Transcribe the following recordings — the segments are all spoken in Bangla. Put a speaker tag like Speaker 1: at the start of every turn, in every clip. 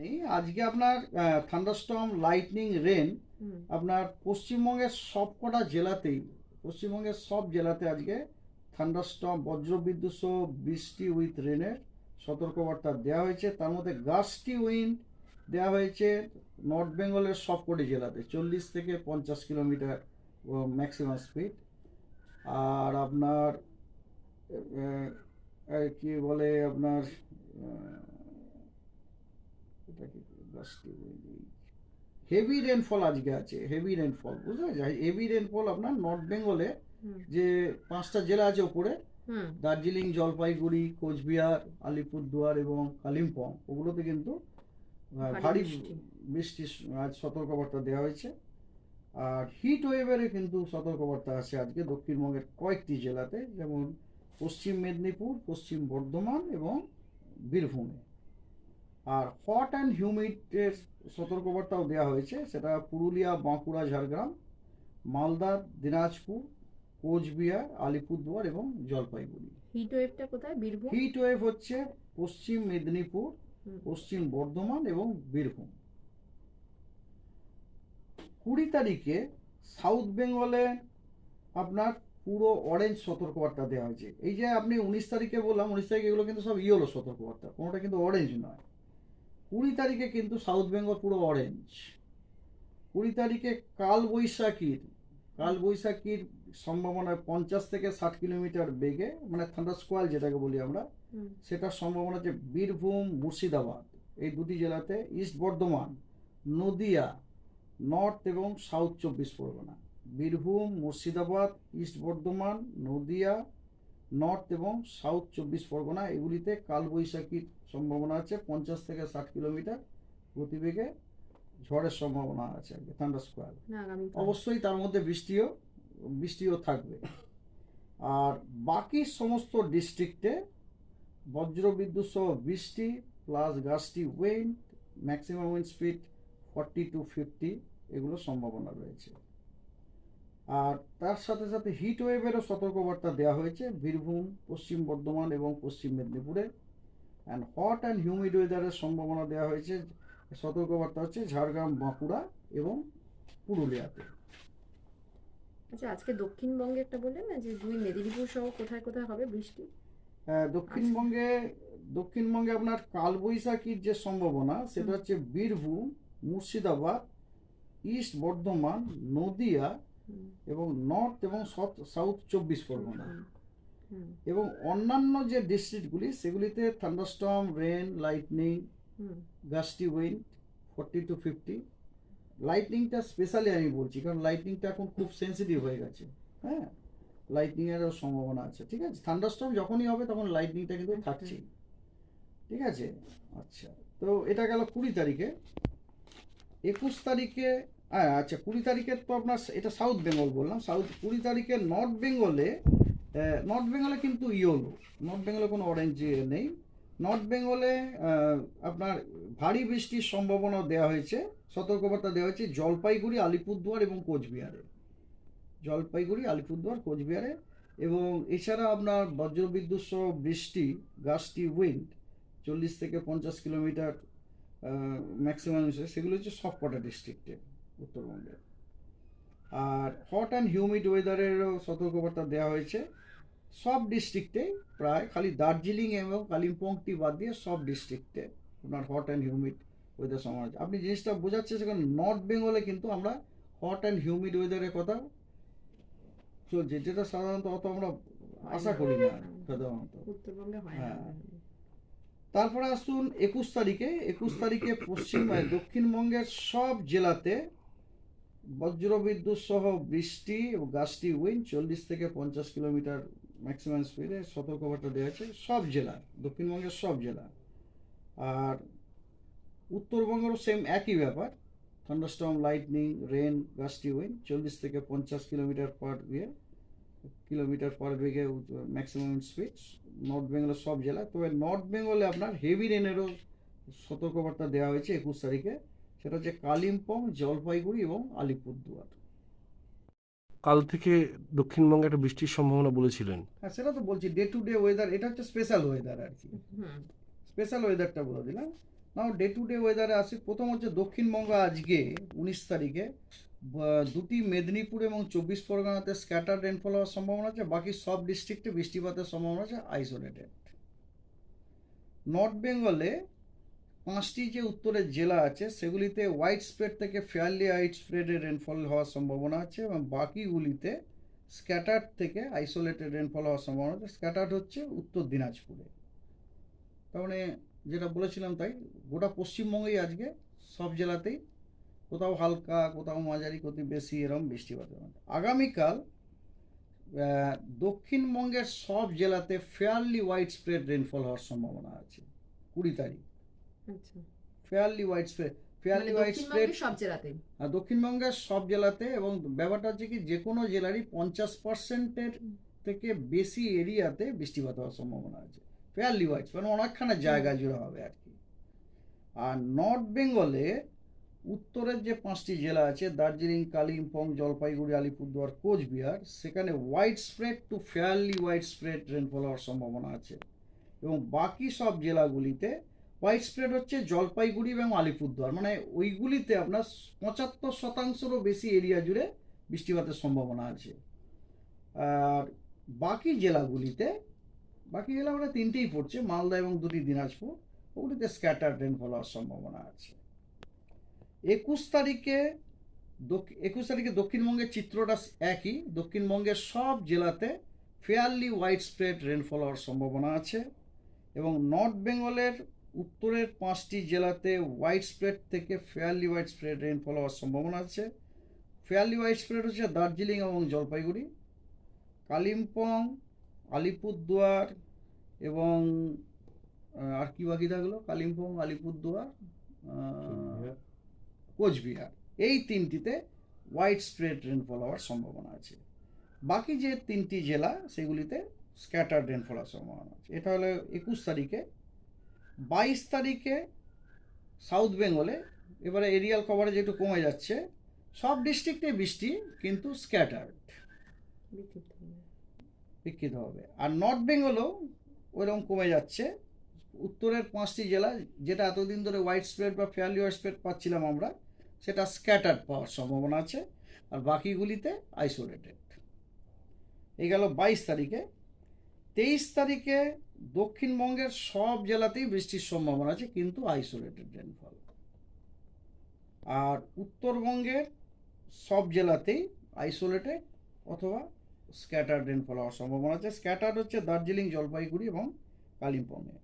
Speaker 1: এই আজকে আপনার থান্ডারস্টর্ম লাইটনিং রেন আপনার পশ্চিমবঙ্গের সবকটা জেলাতেই পশ্চিমবঙ্গের সব জেলাতে আজকে থান্ডারস্টর্ম বজ্রবিদ্যুৎ সহ বৃষ্টি উইথ রেনের সতর্কবার্তা দেওয়া হয়েছে। তার মধ্যে গাস্টি উইন্ড দেওয়া হয়েছে নর্থ বেঙ্গলের সবকটি জেলাতে চল্লিশ থেকে পঞ্চাশ কিলোমিটার ম্যাক্সিমাম স্পিড আর আপনার কি বলে আপনার আহ, এটা কি গাস্টি উইন্ড হেভি রেনফল আজকে আছে হেভি রেনফল বুঝতে পারছি হেভি রেনফল আপনার নর্থ বেঙ্গলে যে পাঁচটা জেলা আছে ওপরে দার্জিলিং জলপাইগুড়ি কোচবিহার আলিপুরদুয়ার এবং কালিম্পং ওগুলোতে কিন্তু
Speaker 2: ভারী বৃষ্টি।
Speaker 1: বৃষ্টির আজ সতর্কবার্তা দেওয়া হয়েছে। আর হিট ওয়েভেরও কিন্তু সতর্কবার্তা আছে আজকে দক্ষিণবঙ্গের কয়েকটি জেলাতে যেমন পশ্চিম মেদিনীপুর পশ্চিম বর্ধমান এবং বীরভূমে। আর হট অ্যান্ড হিউমিডের সতর্কবার্তাও দেওয়া হয়েছে। সেটা পুরুলিয়া বাঁকুড়া ঝাড়গ্রাম মালদা দিনাজপুর কোচবিহার আলিপুরদুয়ার এবং জলপাইগুড়ি।
Speaker 2: হিট ওয়েভটা কোথায়? বীরভূম?
Speaker 1: হিট ওয়েভ হচ্ছে পশ্চিম মেদিনীপুর পশ্চিম বর্ধমান এবং বীরভূম। কুড়ি তারিখে সাউথ বেঙ্গলে আপনার পুরো অরেঞ্জ সতর্কবার্তা দেওয়া হয়েছে। এই যে আপনি উনিশ তারিখে বললাম উনিশ তারিখে এগুলো কিন্তু সব ইয়েলো সতর্কবার্তা কোনোটা কিন্তু অরেঞ্জ নয়। কুড়ি তারিখে কিন্তু সাউথ বেঙ্গল পুরো অরেঞ্জ কুড়ি তারিখে কালবৈশাখীর কালবৈশাখীর কাল সম্ভাবনা পঞ্চাশ থেকে ষাট কিলোমিটার বেগে মানে থান্ডার স্কোয়াল যেটাকে বলি আমরা সেটার সম্ভাবনা যে বীরভূম মুর্শিদাবাদ এই দুটি জেলাতে ইস্ট বর্ধমান নদিয়া নর্থ এবং সাউথ চব্বিশ পরগনা। বীরভূম মুর্শিদাবাদ ইস্ট বর্ধমান নদিয়া নর্থ এবং সাউথ চব্বিশ পরগনা এগুলিতে কালবৈশাখীর সম্ভাবনা আছে পঞ্চাশ থেকে ষাট কিলোমিটার গতিবেগে ঝড়ের সম্ভাবনা আছে আর কি থান্ডার স্কোয়ার অবশ্যই তার মধ্যে বৃষ্টিও বৃষ্টিও থাকবে। আর বাকি সমস্ত ডিস্ট্রিক্টে বজ্রবিদ্যুৎ সহ বৃষ্টি plus gusty wind maximum wind speed forty to fifty এগুলো সম্ভাবনা রয়েছে। আর তার সাথে সাথে হিট ওয়েভেরও সতর্কবার্তা দেওয়া হয়েছে বীরভূম পশ্চিম বর্ধমান এবং পশ্চিম মেদিনীপুরে। অ্যান্ড হট অ্যান্ড হিউমিড ওয়েদারের সম্ভাবনা দেওয়া হয়েছে। সতর্কবার্তা হচ্ছে ঝাড়গ্রাম বাঁকুড়া এবং পুরুলিয়াতে।
Speaker 2: আচ্ছা আজকে দক্ষিণবঙ্গে একটা বললেন না যে দুই মেদিনীপুর সহ কোথায় কোথায় হবে বৃষ্টি?
Speaker 1: আহ, দক্ষিণবঙ্গে দক্ষিণবঙ্গে আপনার কালবৈশাখীর যে সম্ভাবনা সেটা হচ্ছে বীরভূম মুর্শিদাবাদ ইস্ট বর্ধমান নদিয়া এবং নর্থ এবং সাউথ চব্বিশ পরগনা। এবং অন্যান্য যে ডিস্ট্রিক্টগুলি সেগুলিতে thunderstorm rain lightning gusty wind forty to fifty লাইটনিংটা specially আমি বলছি কারণ লাইটনিংটা এখন খুব সেন্সিটিভ হয়ে গেছে। হ্যাঁ? লাইটনিংয়েরও সম্ভাবনা আছে ঠিক আছে? থান্ডারস্টর্ম যখনই হবে তখন লাইটনিংটা কিন্তু থাকছেই ঠিক আছে? আচ্ছা তো এটা গেল কুড়ি তারিখে। একুশ তারিখে হ্যাঁ আচ্ছা কুড়ি তারিখের তো আপনার এটা সাউথ বেঙ্গল বললাম। সাউথ কুড়ি তারিখে নর্থ বেঙ্গলে নর্থ বেঙ্গলে কিন্তু ইয়োলো নর্থ বেঙ্গলে কোনো অরেঞ্জ নেই। নর্থ বেঙ্গলে আপনার ভারী বৃষ্টির সম্ভাবনা দেওয়া হয়েছে। সতর্কবার্তা দেওয়া হয়েছে জলপাইগুড়ি, আলিপুরদুয়ার এবং কোচবিহারে। জলপাইগুড়ি, আলিপুরদুয়ার, কোচবিহারে এবং এছাড়া আপনার বজ্রবিদ্যুৎ সহ বৃষ্টি, গাছটি উইন্ড চল্লিশ থেকে পঞ্চাশ কিলোমিটার ম্যাক্সিমাম সেগুলো হচ্ছে সবকটা ডিস্ট্রিক্টে উত্তরবঙ্গে আর হট অ্যান্ড হিউমিড ওয়েদারেরও সতর্কবার্তা দেওয়া হয়েছে। সব ডিস্ট্রিক্টে প্রায় খালি দার্জিলিং এবং কালিম্পংটি বাদ দিয়ে সব ডিস্ট্রিক্টে আপনার হট অ্যান্ড হিউমিড ওয়েদার সময়। আপনি জিনিসটা বোঝাচ্ছে সেখানে নর্থ বেঙ্গলে কিন্তু আমরা হট অ্যান্ড হিউমিড ওয়েদারের কথা চলছে যেটা সাধারণত অত আমরা আশা করি না সাধারণত।
Speaker 2: উত্তরবঙ্গে হ্যাঁ।
Speaker 1: তারপরে আসুন একুশ তারিখে। একুশ তারিখে পশ্চিম দক্ষিণবঙ্গের সব জেলাতে বজ্রবিদ্যুৎ সহ বৃষ্টি ও গাছটি উইন্ড চল্লিশ থেকে পঞ্চাশ কিলোমিটার ম্যাক্সিমাম স্পিডে সতর্কবার্তা দেওয়া আছে সব জেলা, দক্ষিণবঙ্গের সব জেলা। আর উত্তরবঙ্গেরও সেম একই ব্যাপার thunderstorm lightning rain gusty wind চল্লিশ থেকে পঞ্চাশ কিলোমিটার পার ইয়ে কিলোমিটার পার বেগে ম্যাক্সিমাম স্পিড নর্থ বেঙ্গলের সব জেলা। তবে নর্থ বেঙ্গলে আপনার হেভি রেনেরও সতর্কবার্তা দেওয়া হয়েছে একুশ তারিখে। সেটা হচ্ছে কালিম্পং জলপাইগুড়ি এবং আলিপুরদুয়ার।
Speaker 3: কাল থেকে দক্ষিণবঙ্গে একটা বৃষ্টির সম্ভাবনা বলেছিলেন।
Speaker 1: হ্যাঁ সেটা তো বলছি ডে টু ডে ওয়েদার এটা হচ্ছে স্পেশাল ওয়েদার আর কি। স্পেশাল ওয়েদারটা বলে দিলাম। নাও ডে টু ডে ওয়েদারে আসি প্রথম হচ্ছে দক্ষিণবঙ্গ আজকে উনিশ তারিখে দুটি মেদিনীপুর এবং চব্বিশ পরগনাতে স্ক্যাটার রেনফল হওয়ার সম্ভাবনা আছে বাকি সব ডিস্ট্রিক্টে বৃষ্টিপাতের সম্ভাবনা আছে আইসোলেটেড নর্থ বেঙ্গলে পাঁচটি যে উত্তরের জেলা আছে, সেগুলিতে হোয়াইট স্প্রেড থেকে ফেয়ারলি হোয়াইট স্প্রেডের রেনফল হওয়ার সম্ভাবনা আছে এবং বাকিগুলিতে স্ক্যাটার্ড থেকে আইসোলেটেড রেনফল হওয়ার সম্ভাবনা আছে। স্ক্যাটার্ড হচ্ছে উত্তর দিনাজপুরে। তার মানে যেটা বলেছিলাম তাই, গোটা পশ্চিমবঙ্গেই আজকে সব জেলাতেই কোথাও হালকা, কোথাও মাঝারি, কোথাও বেশি এরকম বৃষ্টিপাত। আগামীকাল দক্ষিণবঙ্গের সব জেলাতে ফেয়ারলি হোয়াইট স্প্রেড রেনফল হওয়ার সম্ভাবনা আছে। কুড়ি তারিখ। ফেয়ারলি স্প্রেড
Speaker 2: মানে
Speaker 1: ফেয়ারলি
Speaker 2: সব জেলাতেই?
Speaker 1: দক্ষিণবঙ্গের সব জেলাতে এবং ব্যাপারটা হচ্ছে কি যে কোনো জেলারই পঞ্চাশ পার্সেন্টের থেকে বেশি এরিয়াতে বৃষ্টিপাত হওয়ার সম্ভাবনা আছে। ফেয়ারলি মানে অনেকখানে জায়গা জুড়ে হবে আর কি। আর নর্থ বেঙ্গলে উত্তরের যে পাঁচটি জেলা আছে দার্জিলিং কালিম্পং জলপাইগুড়ি আলিপুরদুয়ার কোচবিহার সেখানে widespread to fairly widespread rainfall হওয়ার সম্ভাবনা আছে। এবং বাকি সব জেলাগুলিতে হোয়াইট স্প্রেড হচ্ছে জলপাইগুড়ি এবং আলিপুরদুয়ার। মানে ওইগুলিতে আপনার পঁচাত্তর শতাংশেরও বেশি এরিয়া জুড়ে বৃষ্টিপাতের সম্ভাবনা আছে। আর বাকি জেলাগুলিতে, বাকি জেলা মানে তিনটেই পড়ছে, মালদা এবং দুটি দিনাজপুর, ওগুলিতে স্ক্যাটার রেনফল হওয়ার সম্ভাবনা আছে। একুশ তারিখে একুশ তারিখে দক্ষিণবঙ্গের চিত্রটা একই, দক্ষিণবঙ্গের সব জেলাতে ফেয়ারলি হোয়াইট স্প্রেড রেনফল হওয়ার সম্ভাবনা আছে এবং নর্থ বেঙ্গলের উত্তরের পাঁচটি জেলাতে হোয়াইট স্প্রেড থেকে ফেয়ারলি হোয়াইট স্প্রেড রেনফল হওয়ার সম্ভাবনা আছে। ফেয়ারলি হোয়াইট স্প্রেড হচ্ছে দার্জিলিং এবং জলপাইগুড়ি কালিম্পং আলিপুরদুয়ার এবং আর কি বাকি থাকল? কালিম্পং আলিপুরদুয়ার কোচবিহার। এই তিনটিতে হোয়াইট স্প্রেড রেনফল হওয়ার সম্ভাবনা আছে। বাকি যে তিনটি জেলা সেগুলিতে স্ক্যাটার রেনফল হওয়ার সম্ভাবনা আছে। এটা হলো একুশ তারিখে বাইশ তারিখে সাউথ বেঙ্গলে, এবারে এরিয়াল কভারেজ একটু কমে যাচ্ছে। সব ডিস্ট্রিক্টে বৃষ্টি, কিন্তু স্ক্যাটার্ড
Speaker 2: বিক্ষিত হবে।
Speaker 1: আর নর্থ বেঙ্গলও ওইরকম কমে যাচ্ছে। উত্তরের পাঁচটি জেলা, যেটা এতদিন ধরে হোয়াইট স্প্রেড বা ফেয়ারলি হোয়াইট স্প্রেড পাচ্ছিলাম আমরা, সেটা স্ক্যাটার্ড পাওয়ার সম্ভাবনা আছে। আর বাকিগুলিতে আইসোলেটেড এই গেল বাইশ তারিখে। তেইশ তারিখে দক্ষিণবঙ্গের সব জেলাতেই বৃষ্টির সম্ভাবনা আছে, কিন্তু আইসোলেটেড রেনফল আর উত্তরবঙ্গের সব জেলাতেই আইসোলেটেড অথবা স্ক্যাটার্ড রেনফল হওয়ার সম্ভাবনা আছে। স্ক্যাটার্ড হচ্ছে দার্জিলিং, জলপাইগুড়ি এবং কালিম্পংয়ে।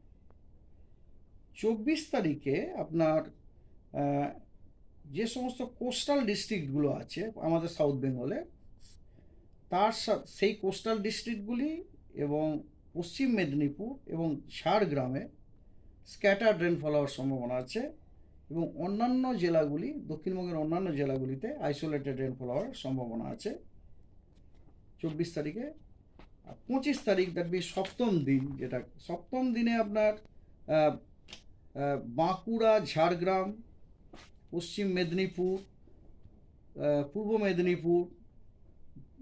Speaker 1: চব্বিশ তারিখে আপনার যে সমস্ত কোস্টাল ডিস্ট্রিক্টগুলো আছে, আমাদের সাউথ বেঙ্গলে তার সেই কোস্টাল ডিস্ট্রিক্টগুলি এবং পশ্চিম মেদিনীপুর এবং ঝাড়গ্রামে স্ক্যাটার্ড রেনফল হওয়ার সম্ভাবনা আছে এবং অন্যান্য জেলাগুলি, দক্ষিণবঙ্গের অন্যান্য জেলাগুলিতে আইসোলেটেড রেনফল হওয়ার সম্ভাবনা আছে। চব্বিশ তারিখে আর পঁচিশ তারিখ দেখবি সপ্তম দিন যেটা, সপ্তম দিনে আপনার বাঁকুড়া, ঝাড়গ্রাম, পশ্চিম মেদিনীপুর পূর্ব মেদিনীপুর,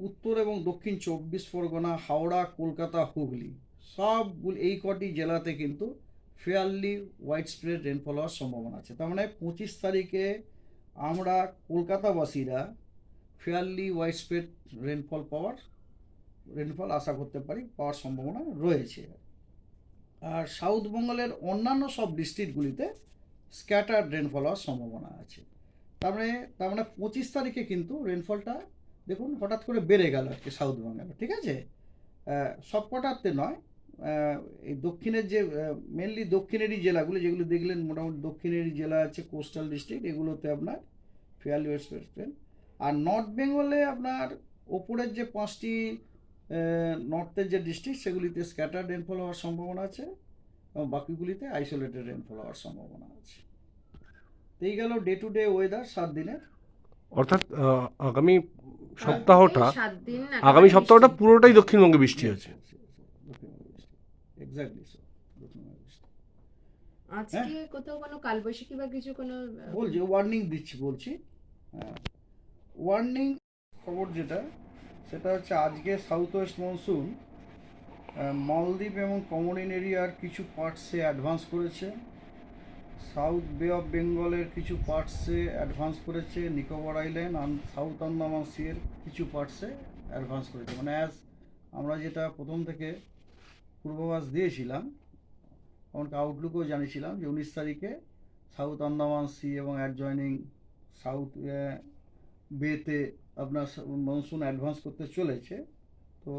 Speaker 1: উত্তর এবং দক্ষিণ চব্বিশ পরগনা, হাওড়া, কলকাতা, হুগলি। সবগুলো এই কটি জেলাতে কিন্তু ফেয়ারলি হোয়াইট স্প্রেড রেনফল হওয়ার সম্ভাবনা আছে। তার মানে পঁচিশ তারিখে আমরা কলকাতাবাসীরা ফেয়ারলি হোয়াইট স্প্রেড রেনফল পাওয়ার রেনফল আশা করতে পারি পাওয়ার সম্ভাবনা রয়েছে। আর সাউথ বেঙ্গলের অন্যান্য সব ডিস্ট্রিক্টগুলিতে স্ক্যাটার রেনফল হওয়ার সম্ভাবনা আছে। তার মানে তার মানে পঁচিশ তারিখে কিন্তু রেনফলটা দেখুন হঠাৎ করে বেড়ে গেল আর কি সাউথ বেঙ্গলে ঠিক আছে? সব কটাতে নয় এই দক্ষিণের যে মেনলি দক্ষিণেরই জেলাগুলো যেগুলো দেখলেন মোটামুটি দক্ষিণেরই জেলা আছে কোস্টাল ডিস্ট্রিক্ট এগুলোতে আপনার ফেয়ারলি ওয়েস্ট আর নর্থ বেঙ্গলে আপনার ওপরের যে পাঁচটি নর্থের যে ডিস্ট্রিক্ট সেগুলিতে স্ক্যাটার রেনফল হওয়ার সম্ভাবনা আছে এবং বাকিগুলিতে আইসোলেটেড রেনফল হওয়ার সম্ভাবনা আছে। তো এই গেল ডে টু ডে ওয়েদার সাত দিনের।
Speaker 3: অর্থাৎ আগামী সপ্তাহটা
Speaker 2: এই সাত দিন
Speaker 3: আগামী সপ্তাহটা পুরোটাই দক্ষিণবঙ্গে বৃষ্টি আছে
Speaker 1: এক্স্যাক্টলি বৃষ্টি
Speaker 2: আজকে কোথাও কোনো কালবৈশাখী বা কিছু কোনো
Speaker 1: বলছি ওয়ার্নিং দিচ্ছি বলছি ওয়ার্নিং খবর যেটা সেটা হচ্ছে আজকে সাউথ ওয়েস্ট মনসুন মালদ্বীপ এবং কমোরিন এরিয়ার কিছু পার্টসে অ্যাডভান্স করেছে। সাউথ বে অফ বেঙ্গলের কিছু পার্টসে অ্যাডভান্স করেছে। নিকোবর আইল্যান্ড আর সাউথ আন্দামান সিয়ের কিছু পার্টসে অ্যাডভান্স করেছে। মানে অ্যাজ আমরা যেটা প্রথম থেকে পূর্বাভাস দিয়েছিলাম, এমনকি আউটলুকও জানিয়েছিলাম যে উনিশ তারিখে সাউথ আন্দামান সি এবং অ্যাডজয়নিং সাউথ বেতে আপনার মনসুন অ্যাডভান্স করতে চলেছে। তো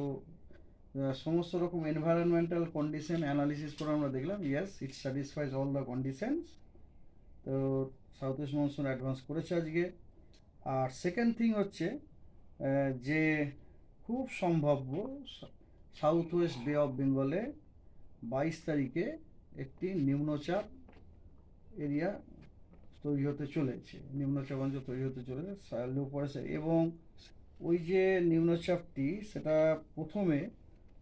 Speaker 1: সমস্ত রকম এনভায়রনমেন্টাল কন্ডিশন অ্যানালিসিস করে আমরা দেখলাম yes it satisfies all the conditions তো সাউথ ইস্ট মনসুন অ্যাডভান্স করেছে আজকে। আর সেকেন্ড থিং হচ্ছে যে খুব সম্ভাব্য সাউথ ওয়েস্ট বে অফ বেঙ্গলে বাইশ তারিখে একটি নিম্নচাপ এরিয়া তৈরি হতে চলেছে। নিম্নচাপ অঞ্চল তৈরি হতে চলেছে লো পড়েছে এবং ওই যে নিম্নচাপটি, সেটা প্রথমে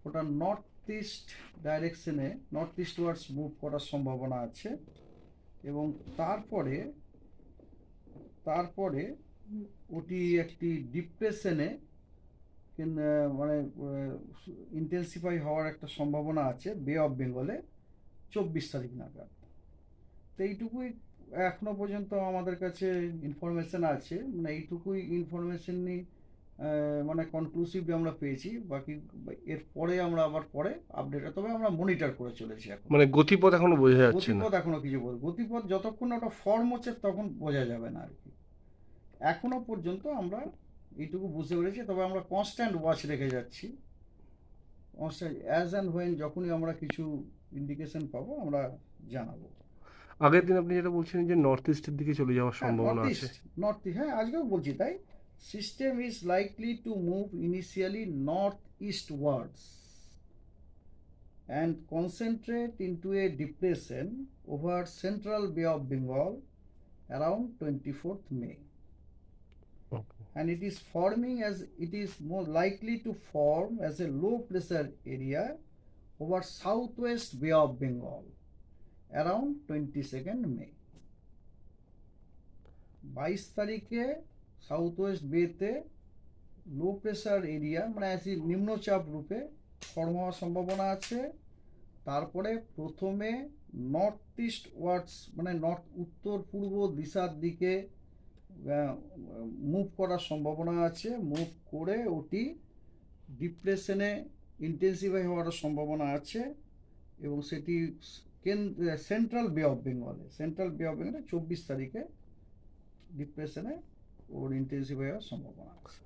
Speaker 1: ওটা নর্থ ইস্ট ডাইরেকশনে নর্থ ইস্ট ওয়ার্ডস মুভ করার সম্ভাবনা আছে। এবং তারপরে তারপরে ওটি একটি ডিপ্রেশনে মানে ইন্টেন্সিফাই হওয়ার একটা সম্ভাবনা আছে বে অফ বেঙ্গলে চব্বিশ তারিখ নাগাদ। তো এইটুকুই এখনও পর্যন্ত আমাদের কাছে ইনফরমেশন আছে মানে এইটুকুই ইনফরমেশন নিয়ে মানে কনক্লুসিভ আমরা পেয়েছি বাকি এর পরে আমরা আবার পরে আপডেট তবে আমরা মনিটর করে চলেছি এখন।
Speaker 3: মানে গতিপথ এখনও বোঝা যাচ্ছে না।
Speaker 1: গতিপথ এখনও কিছু বল গতিপথ যতক্ষণ না ওটা ফর্ম হচ্ছে তখন বোঝা যাবে না আর কি। এখনও পর্যন্ত আমরা এইটুকু বুঝতে পেরেছি তবে আমরা কনস্ট্যান্ট ওয়াচ রেখে যাচ্ছি। কনস্ট্যান্ট অ্যাজ অ্যান্ড হোয়েন যখনই আমরা কিছু ইন্ডিকেশন পাবো আমরা জানাব।
Speaker 3: আগের দিন আপনি যেটা বলছিলেন যে নর্থ ইস্টের দিকে চলে যাওয়ার সম্ভাবনা
Speaker 1: নর্থ
Speaker 3: আছে।
Speaker 1: ইস্ট নর্থ হ্যাঁ আজকেও বলছি তাই। System is likely to move initially northeastwards and concentrate into a depression over central bay of bengal around 24th may
Speaker 3: Okay.
Speaker 1: And it is forming as it is more likely to form as a low pressure area over southwest bay of bengal around 22nd may বাইশ তারিখে সাউথ ওয়েস্ট বেতে লো প্রেসার এরিয়া মানে অ্যাসি নিম্নচাপ রূপে ফর্ম হওয়ার সম্ভাবনা আছে তারপরে প্রথমে নর্থ ইস্ট ওয়ার্ডস মানে নর্থ উত্তর পূর্ব দিশার দিকে মুভ করার সম্ভাবনা আছে। মুভ করে ওটি ডিপ্রেশনে ইন্টেন্সিফাই হওয়ার সম্ভাবনা আছে এবং সেটি সেন্ট্রাল বে অফ বেঙ্গলে সেন্ট্রাল বে অফ বেঙ্গলে চব্বিশ তারিখে ডিপ্রেশনে ওর ইন্টেন্সিফাই হওয়ার সম্ভাবনা আছে।